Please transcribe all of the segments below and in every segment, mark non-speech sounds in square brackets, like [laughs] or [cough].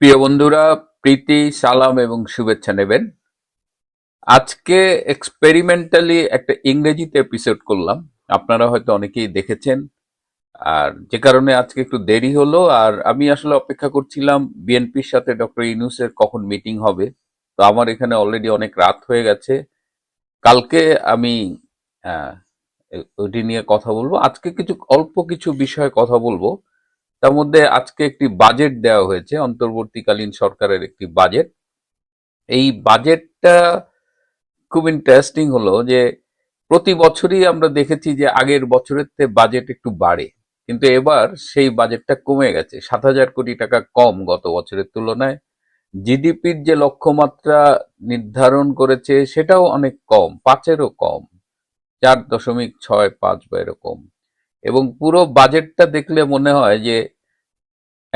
প্রিয় বন্ধুরা, প্রীতি, সালাম এবং শুভেচ্ছা নেবেন। আজকে এক্সপেরিমেন্টালি একটা ইংরেজিতে এপিসোড করলাম। আপনারা হয়তো অনেকেই দেখেছেন। আর যে কারণে আজকে একটু দেরি হলো, আর আমি আসলে অপেক্ষা করছিলাম বিএনপির সাথে ডক্টর ইউনুসের কখন মিটিং হবে। তো আমার এখানে অলরেডি অনেক রাত হয়ে গেছে। কালকে আমি ওইটি নিয়ে কথা বলব। আজকে কিছু, অল্প কিছু বিষয়ে কথা বলব। তার মধ্যে আজকে একটি বাজেট দেওয়া হয়েছে, অন্তর্বর্তীকালীন সরকারের একটি বাজেট এই বাজেটটা খুব ইন্টারেস্টিং হলো যে প্রতি বছরই আমরা দেখেছি যে আগের বছরের থেকে বাজেট একটু বাড়ে, কিন্তু এবার সেই বাজেটটা কমে গেছে। সাত হাজার কোটি টাকা কম গত বছরের তুলনায়। জিডিপির যে লক্ষ্যমাত্রা নির্ধারণ করেছে সেটাও অনেক কম, পাঁচেরও কম, চার দশমিক ছয় পাঁচ বা এরকম। এবং পুরো বাজেটটা দেখলে মনে হয় যে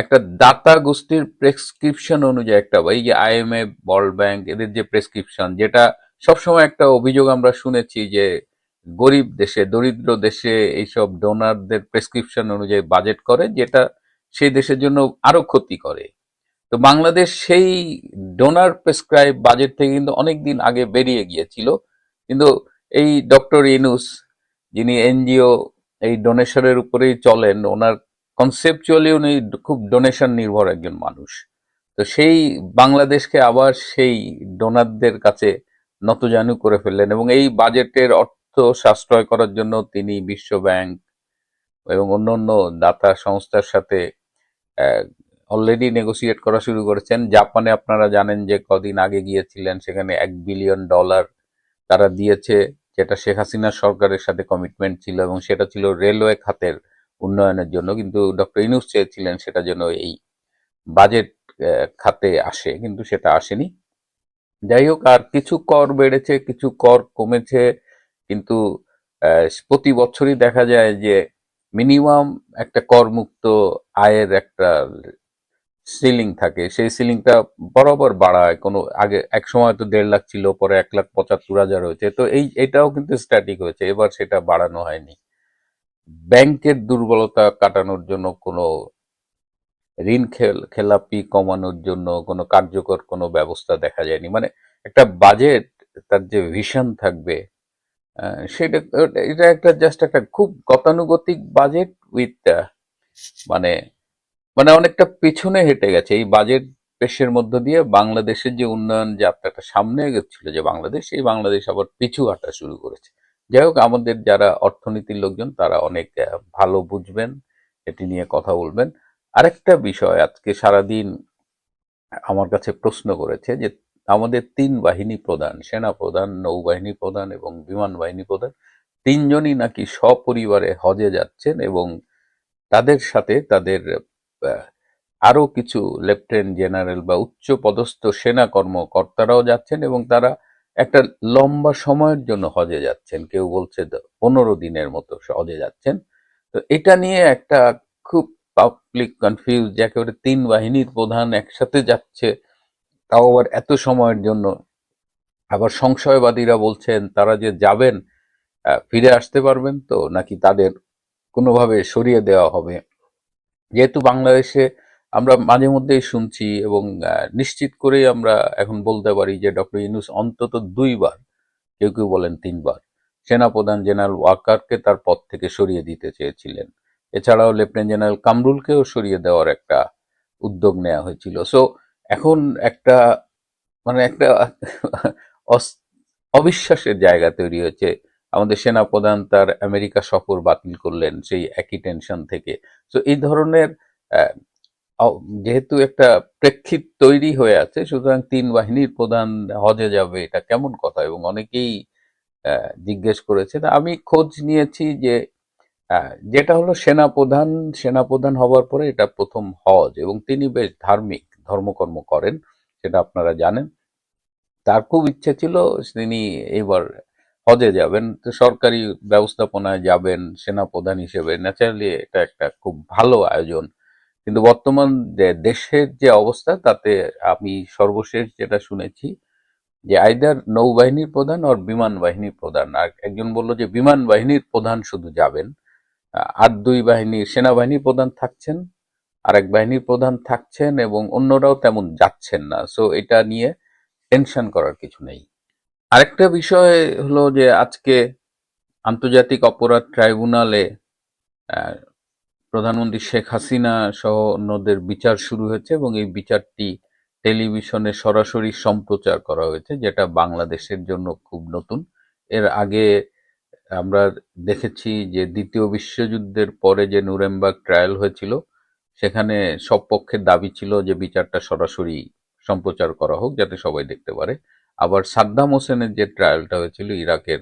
একটা দাতা গোষ্ঠীর প্রেসক্রিপশন অনুযায়ী একটা, এই যে আইএমএফ ওয়ার্ল্ড ব্যাংক এদের যে প্রেসক্রিপশন যেটা সবসময় একটা অভিযোগ আমরা শুনেছি যে গরিব দেশে, দরিদ্র দেশে এইসব ডোনারদের প্রেসক্রিপশন অনুযায়ী বাজেট করে, যেটা সেই দেশের জন্য আরও ক্ষতি করে। তো বাংলাদেশ সেই ডোনার প্রেসক্রাইব বাজেট থেকে কিন্তু অনেক দিন আগে বেরিয়ে গিয়েছিল। কিন্তু এই ডক্টর ইনুস যিনি এনজিও এই ডোনেশনের উপরেই চলেন, ওনার কনসেপচুয়ালি উনি খুব ডোনেশন নির্ভর একজন মানুষ। তো সেই বাংলাদেশকে আবার সেই ডোনারদের কাছে নতজানু করে ফেললেন এবং এই বাজেটের অর্থ সাশ্রয় করার জন্য তিনি বিশ্ব ব্যাংক এবং অন্য অন্য দাতা সংস্থার সাথে অলরেডি নেগোসিয়েট করা শুরু করেছেন। জাপানে আপনারা জানেন যে কদিন আগে গিয়েছিলেন, সেখানে এক বিলিয়ন ডলার তারা দিয়েছে, যেটা শেখ হাসিনার সরকারের সাথে কমিটমেন্ট ছিল এবং সেটা ছিল রেলওয়ে খাতের উন্নয়নের জন্য, কিন্তু ডক্টর ইনুস চেয়েছিলেন সেটা যেন এই বাজেট খাতে আসে, কিন্তু সেটা আসেনি। যাই হোক, আর কিছু কর বেড়েছে, কিছু কর কমেছে, কিন্তু প্রতি বছরই দেখা যায় যে মিনিমাম একটা করমুক্ত আয়ের একটা সিলিং থাকে। সেই সিলিংটা বরাবর বাড়ায়। কোনো আগে এক সময় তো দেড় লাখ ছিল, পরে এক লাখ পঁচাত্তর হাজার হয়েছে। তো এই, এটাও কিন্তু স্ট্যাটিক হয়েছে। এবার সেটা বাড়ানো হয়নি। ব্যাংকের দুর্বলতা কাটানোর জন্য কোনো ঋণ খেল, খেলাপি কমানোর জন্য কোনো কার্যকর কোনো ব্যবস্থা দেখা যায়নি। মানে একটা বাজেট তার যে ভিশন থাকবে সেটা, এটা একটা জাস্ট একটা খুব গতানুগতিক বাজেট উইথ মানে মানে অনেকটা পিছনে হেঁটে গেছে। এই বাজেট পেশের মধ্য দিয়ে বাংলাদেশের যে উন্নয়ন যাত্রাটা সামনে এগোচ্ছিল, যে বাংলাদেশ, এই বাংলাদেশ আবার পিছু হাঁটা শুরু করেছে। যাই হোক আমাদের যারা অর্থনীতির লোকজন তারা অনেক ভালো বুঝবেন এটি নিয়ে কথা বলবেন। আরেকটা বিষয় আজকে সারাদিন আমার কাছে প্রশ্ন করেছে যে আমাদের তিন বাহিনী প্রধান সেনা প্রধান নৌবাহিনী প্রধান এবং বিমান বাহিনী প্রধান তিনজনই নাকি সপরিবারে হজে যাচ্ছেন এবং তাদের সাথে তাদের আহ, আরও কিছু লেফটেন্যান্ট জেনারেল বা উচ্চ পদস্থ সেনা কর্মকর্তারাও যাচ্ছেন এবং তারা একটা লম্বা সময়ের জন্য হজে যাচ্ছেন। কেউ বলছে পনেরো দিনের মতো হজে যাচ্ছেন। তো এটা নিয়ে একটা খুব পাবলিক কনফিউজ একেবারে তিন বাহিনীর প্রধান একসাথে যাচ্ছে। তাও আবার এত সময়ের জন্য। আবার সংশয়বাদীরা বলছেন, তারা যে যাবেন ফিরে আসতে পারবেন তো, নাকি তাদের কোনোভাবে সরিয়ে দেওয়া হবে। যেহেতু বাংলাদেশে আমরা মাঝে মধ্যেই শুনছি এবং নিশ্চিত করেই আমরা এখন বলতে পারি যে ডক্টর ইউনুস অন্তত দুইবার, কেউ কেউ বলেন তিনবার, সেনাপ্রধান জেনারেল ওয়াকারকে তার পদ থেকে সরিয়ে দিতে চেয়েছিলেন। এছাড়াও লেফটেন্যান্ট জেনারেল কামরুলকেও সরিয়ে দেওয়ার একটা উদ্যোগ নেওয়া হয়েছিল। সো এখন একটা মানে একটা [laughs] অবিশ্বাসের জায়গা তৈরি হয়েছে। আমাদের সেনাপ্রধান তার আমেরিকা সফর বাতিল করলেন সেই একই টেনশন থেকে। তো এই ধরনের যেহেতু একটা প্রেক্ষিত তৈরি হয়ে আছে, সুতরাং তিন বাহিনীর প্রধান হজে যাবে এটা কেমন কথা? এবং অনেকেই জিজ্ঞেস করেছেন আমি খোঁজ নিয়েছি যে যেটা হলো সেনাপ্রধান সেনাপ্রধান হবার পরে এটা প্রথম হজ এবং তিনি বেশ ধার্মিক, ধর্মকর্ম করেন, সেটা আপনারা জানেন। তার খুব ইচ্ছে ছিল তিনি এবার হজে যাবেন। তো সরকারি ব্যবস্থাপনায় যাবেন, সেনাপ্রধান হিসেবে। ন্যাচারালি এটা একটা খুব ভালো আয়োজন। কিন্তু বর্তমান দেশের যে অবস্থা, তাতে আমি সর্বশেষ যেটা শুনেছি যে আইদার নৌবাহিনীর প্রধান আর বিমান বাহিনীর প্রধান। আর একজন বলল যে বিমান বাহিনীর প্রধান শুধু যাবেন। আর দুই বাহিনীর সেনাবাহিনী প্রধান থাকছেন, আরেক বাহিনীর প্রধান থাকছেন এবং অন্যরাও তেমন যাচ্ছেন না। সো এটা নিয়ে টেনশন করার কিছু নেই। আরেকটা বিষয় হলো যে আজকে আন্তর্জাতিক অপরাধ ট্রাইব্যুনালে প্রধানমন্ত্রী শেখ হাসিনা সহ অন্যদের বিচার শুরু হয়েছে এবং এই বিচারটি টেলিভিশনে সরাসরি সম্প্রচার করা হয়েছে, যেটা বাংলাদেশের জন্য খুব নতুন। এর আগে আমরা দেখেছি যে দ্বিতীয় বিশ্বযুদ্ধের পরে যে নুরেমবার্গ ট্রায়াল হয়েছিল, সেখানে সব পক্ষের দাবি ছিল যে বিচারটা সরাসরি সম্প্রচার করা হোক, যাতে সবাই দেখতে পারে। আবার সাদ্দাম হোসেনের যে ট্রায়ালটা হয়েছিল ইরাকের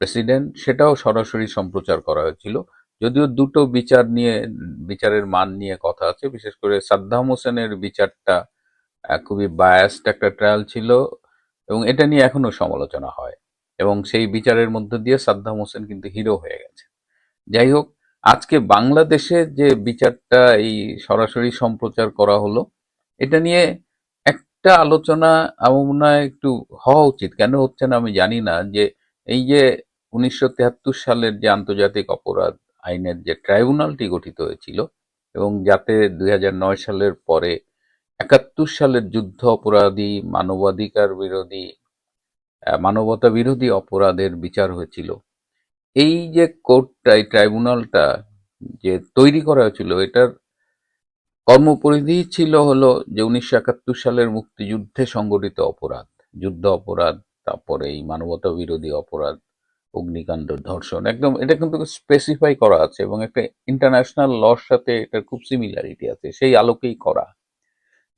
প্রেসিডেন্ট, সেটাও সরাসরি সম্প্রচার করা হয়েছিল। যদিও দুটো বিচার নিয়ে, বিচারের মান নিয়ে কথা আছে, বিশেষ করে সাদ্দাম হোসেনের বিচারটা খুবই বায়াসড একটা ট্রায়াল ছিল এবং এটা নিয়ে এখনও সমালোচনা হয় এবং সেই বিচারের মধ্যে দিয়ে সাদ্দাম হোসেন কিন্তু হিরো হয়ে গেছে। যাই হোক, আজকে বাংলাদেশে যে বিচারটা এই সরাসরি সম্প্রচার করা হলো, এটা নিয়ে একটা আলোচনা আমার মনে হয় একটু হওয়া উচিত। কেন হচ্ছে না আমি জানি না যে এই যে উনিশশো সালের যে আন্তর্জাতিক অপরাধ আইনের যে ট্রাইব্যুনালটি গঠিত হয়েছিল এবং যাতে দুই হাজার নয় সালের পরে একাত্তর সালের যুদ্ধ অপরাধী, মানবাধিকার বিরোধী মানবতা বিরোধী অপরাধের বিচার হয়েছিল। এই যে কোর্টটা, এই ট্রাইব্যুনালটা যে তৈরি করা হয়েছিল, এটার কর্মপরিধি ছিল হলো যে উনিশশো একাত্তর সালের মুক্তিযুদ্ধে সংগঠিত অপরাধ, যুদ্ধ অপরাধ, তারপরে এই মানবতা বিরোধী অপরাধ অগ্নিকাণ্ড, ধর্ষণ, একদম এটা কিন্তু স্পেসিফাই করা আছে এবং একটা ইন্টারন্যাশনাল লর সাথে এটার খুব সিমিলারিটি আছে, সেই আলোকেই করা।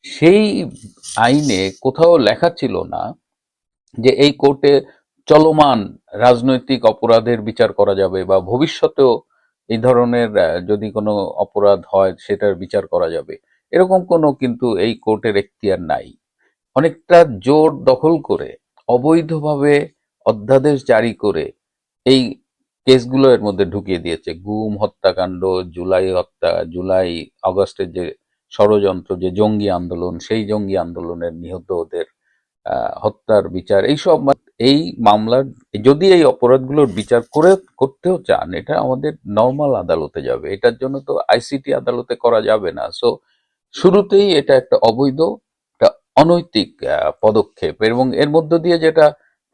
সেই আইনে কোথাও লেখা ছিল না যে এই কোর্টে চলমান রাজনৈতিক অপরাধের বিচার করা যাবে বা ভবিষ্যতেও এই ধরনের যদি কোনো অপরাধ হয় সেটার বিচার করা যাবে। এরকম কোনো কিন্তু এই কোর্টের এখতিয়ার নাই। অনেকটা জোর দখল করে, অবৈধভাবে অধ্যাদেশ জারি করে এই কেসগুলো এর মধ্যে ঢুকিয়ে দিয়েছে। গুম হত্যাকাণ্ড জুলাই হত্যা জুলাই আগস্টের যে ষড়যন্ত্র যে জঙ্গি আন্দোলন সেই জঙ্গি আন্দোলনের নিহতদের আহ, হত্যার বিচার এইসব এই মামলার যদি এই অপরাধগুলোর বিচার করে করতেও চান এটা আমাদের নর্মাল আদালতে যাবে। এটার জন্য তো আইসিটি আদালতে করা যাবে না। সো শুরুতেই এটা একটা অবৈধ একটা অনৈতিক পদক্ষেপ এবং এর মধ্য দিয়ে যেটা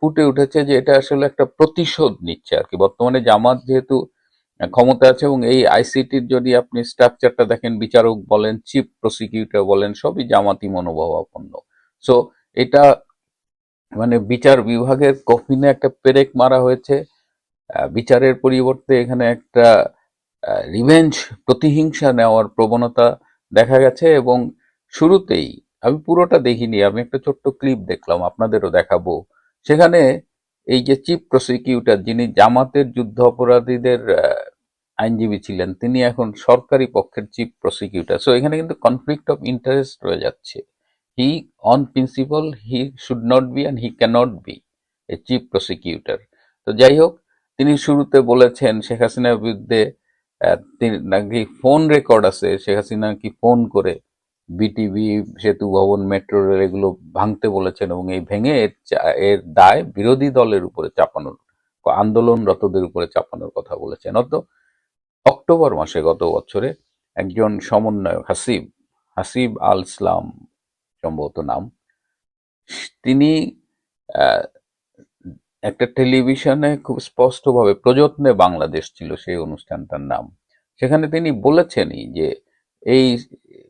ফুটে উঠেছে যে এটা আসলে একটা প্রতিশোধ নিচ্ছে আর কি। বর্তমানে জামাত যেহেতু ক্ষমতা আছে এবং এই আইসিটির যদি আপনি স্ট্রাকচারটা দেখেন, বিচারক বলেন চিফ প্রসিকিউটর বলেন, সবই জামাতি মনোভাবাপন্ন। সো এটা মানে বিচার বিভাগের কফিনে একটা পেরেক মারা হয়েছে। বিচারের পরিবর্তে এখানে একটা রিভেঞ্জ প্রতিহিংসা নেওয়ার প্রবণতা দেখা গেছে এবং শুরুতেই, আমি পুরোটা দেখিনি, আমি একটা ছোট্ট ক্লিপ দেখলাম, আপনাদেরও দেখাবো। সেখানে এই যে চিফ প্রসিকিউটর যিনি জামাতের যুদ্ধ অপরাধীদের আইনজীবী ছিলেন, তিনি এখন সরকারি পক্ষের চিফ প্রসিকিউটর। সো এখানে কিন্তু কনফ্লিক্ট অফ ইন্টারেস্ট রয়ে যাচ্ছে। He on principle he should not be and he cannot be a chief prosecutor তো যাই হোক, তিনি শুরুতে বলেছেন শেখ হাসিনার বিরুদ্ধে তিনি নাকি ফোন রেকর্ড আছে, শেখ হাসিনা কি ফোন করে বিটিভি সেতু ভবন মেট্রো রেল এগুলো ভাঙতে বলেছেন এবং এই ভেঙে এর এর দায় বিরোধী দলের উপরে চাপানোর, আন্দোলনরতদের উপরে চাপানোর কথা বলেছেন। অত অক্টোবর মাসে গত বছরে একজন সমন্বয়ক, হাসিব হাসিব আল ইসলাম সম্ভবত নাম, তিনি একটা টেলিভিশনে খুব স্পষ্টভাবে প্রযত্নে বাংলাদেশ ছিল সেই অনুষ্ঠানটার নাম। সেখানে তিনি বলেছেনই যে এই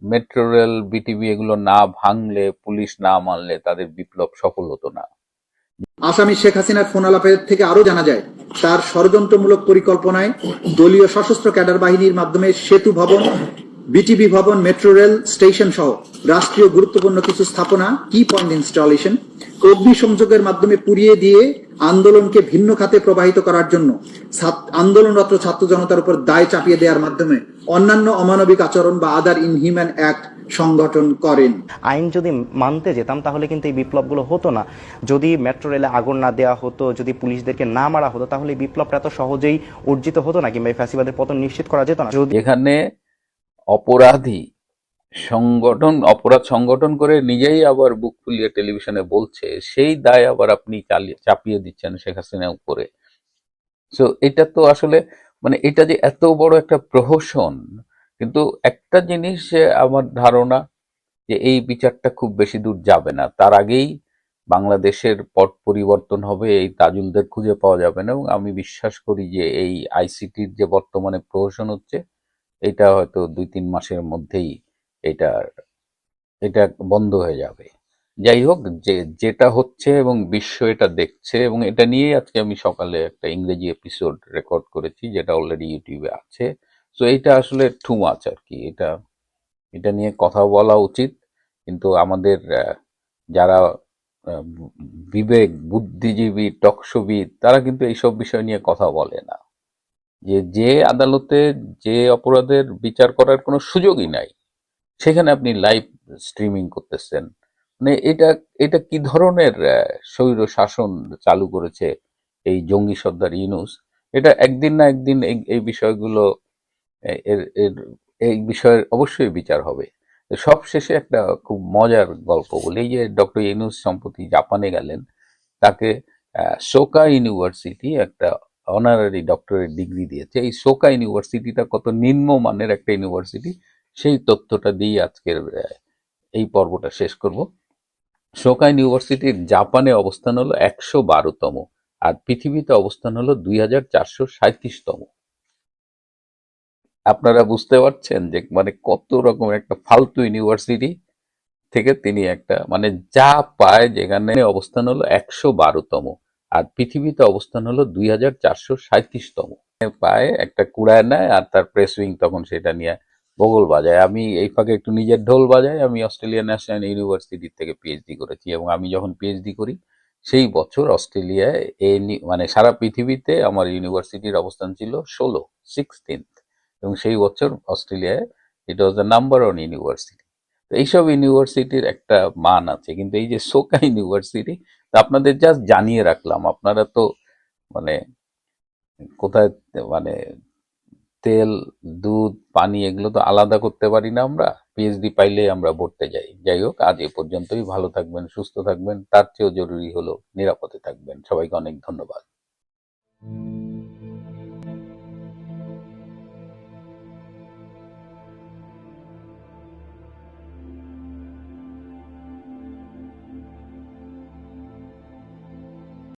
মেট্রো রেল বিটিভি এগুলো না ভাঙলে, পুলিশ না মানলে তাদের বিপ্লব সফল হতো না। আসামি শেখ হাসিনার ফোন আলাপের থেকে আরও জানা যায়, তার ষড়যন্ত্রমূলক পরিকল্পনায় দলীয় সশস্ত্র ক্যাডার বাহিনীর মাধ্যমে সেতু ভবন বিটিভি ভবন মেট্রো রেল স্টেশন সহ রাষ্ট্রীয় গুরুত্বপূর্ণ কিছু স্থাপনা কি পয়েন্ট ইনস্টলেশন অগ্নি সংযোগের মাধ্যমে পুড়িয়ে দিয়ে আন্দোলনকে ভিন্ন খাতে প্রবাহিত করার জন্য আন্দোলনরত ছাত্র জনতার উপর দায় চাপিয়ে দেওয়ার মাধ্যমে অন্যান্য অমানবিক আচরণ বা আদার ইনহিউম্যান অ্যাক্ট সংগঠন করেন। আইন যদি মানতে যেতাম তাহলে কিন্তু এই বিপ্লবগুলো হতো না। যদি মেট্রো রেলে আগুন না দেওয়া হতো যদি পুলিশদেরকে না মারা হতো তাহলে এই বিপ্লবটা এত সহজেই অর্জিত হতো না কিংবা এই ফ্যাসিবাদের পতন নিশ্চিত করা যেত না। যদি যেখানে অপরাধী সংগঠন, অপরাধ সংগঠন করে নিজেই আবার বুক ফুলিয়ে টেলিভিশনে বলছে, সেই দায় আবার আপনি চালিয়ে, চাপিয়ে দিচ্ছেন শেখ হাসিনার উপরে। সো এটা তো আসলে মানে এটা যে এত বড় একটা প্রহসন, কিন্তু একটা জিনিস আমার ধারণা যে এই বিচারটা খুব বেশি দূর যাবে না। তার আগেই বাংলাদেশের পট পরিবর্তন হবে, এই তাজুলদের খুঁজে পাওয়া যাবে না এবং আমি বিশ্বাস করি যে এই আইসিটির যে বর্তমানে প্রহসন হচ্ছে, এটা হয়তো দুই তিন মাসের মধ্যেই এটা এটা বন্ধ হয়ে যাবে। যাই হোক, যে, যেটা হচ্ছে এবং বিশ্ব এটা দেখছে এবং এটা নিয়েই আজকে আমি সকালে একটা ইংরেজি এপিসোড রেকর্ড করেছি, যেটা অলরেডি ইউটিউবে আছে। তো এটা আসলে টু মাচ আর কি। এটা এটা নিয়ে কথা বলা উচিত। কিন্তু আমাদের যারা বিবেক, বুদ্ধিজীবী টকশবিদ তারা কিন্তু এইসব বিষয় নিয়ে কথা বলে না। যে যে আদালতে যে অপরাধের বিচার করার কোনো সুযোগই নাই। সেখানে আপনি লাইভ স্ট্রিমিং করতেছেন। মানে এটা এটা কি ধরনের স্বৈর শাসন চালু করেছে এই জঙ্গি সর্দার ইউনুস? এটা একদিন না একদিন এই বিষয়গুলো এর এর, এই বিষয়ের অবশ্যই বিচার হবে। সব শেষে একটা খুব মজার গল্প বলি যে ডক্টর ইউনুস সম্প্রতি জাপানে গেলেন, তাকে সোকা ইউনিভার্সিটি একটা অনারারি ডক্টরের ডিগ্রি দিয়েছে। এই সোকা ইউনিভার্সিটিটা কত নিম্নমানের একটা ইউনিভার্সিটি সেই তথ্যটা দিয়ে আজকের এই পর্বটা শেষ করব। সোকা ইউনিভার্সিটির জাপানে অবস্থান হলো একশো বারোতম আর পৃথিবীতে অবস্থান হলো দুই সাঁত্রিশতম আপনারা বুঝতে পারছেন যে মানে কত রকম একটা ফালতু ইউনিভার্সিটি থেকে তিনি একটা মানে যা পায় যেখানে অবস্থান হলো একশো বারোতম আর পৃথিবীতে অবস্থান হলো দুই সাঁত্রিশতম পায় একটা কুড়ায় নেয় আর তার প্রেস উইং তখন সেটা নিয়ে বগল বাজায়। আমি এই ফাঁকে একটু নিজের ঢোল বাজাই। আমি অস্ট্রেলিয়ান ন্যাশনাল ইউনিভার্সিটি থেকে পিএইচডি করেছি এবং আমি যখন পিএইচডি করি, সেই বছর অস্ট্রেলিয়ায় এ মানে সারা পৃথিবীতে আমার ইউনিভার্সিটির অবস্থান ছিল ষোলো সিক্সটিন্থ এবং সেই বছর অস্ট্রেলিয়ায় it was the number one university তো এইসব ইউনিভার্সিটির একটা মান আছে। কিন্তু এই যে সোকা ইউনিভার্সিটি তা আপনাদের জাস্ট জানিয়ে রাখলাম। আপনারা তো মানে কোথায় মানে তেল, দুধ, পানি এগুলো তো আলাদা করতে পারি না আমরা। পিএইচডি পাইলে আমরা পড়তে যাই। যাই হোক, আজ এ পর্যন্তই। ভালো থাকবেন, সুস্থ থাকবেন। তার চেয়েও জরুরি হলো নিরাপদে থাকবেন। সবাইকে অনেক ধন্যবাদ।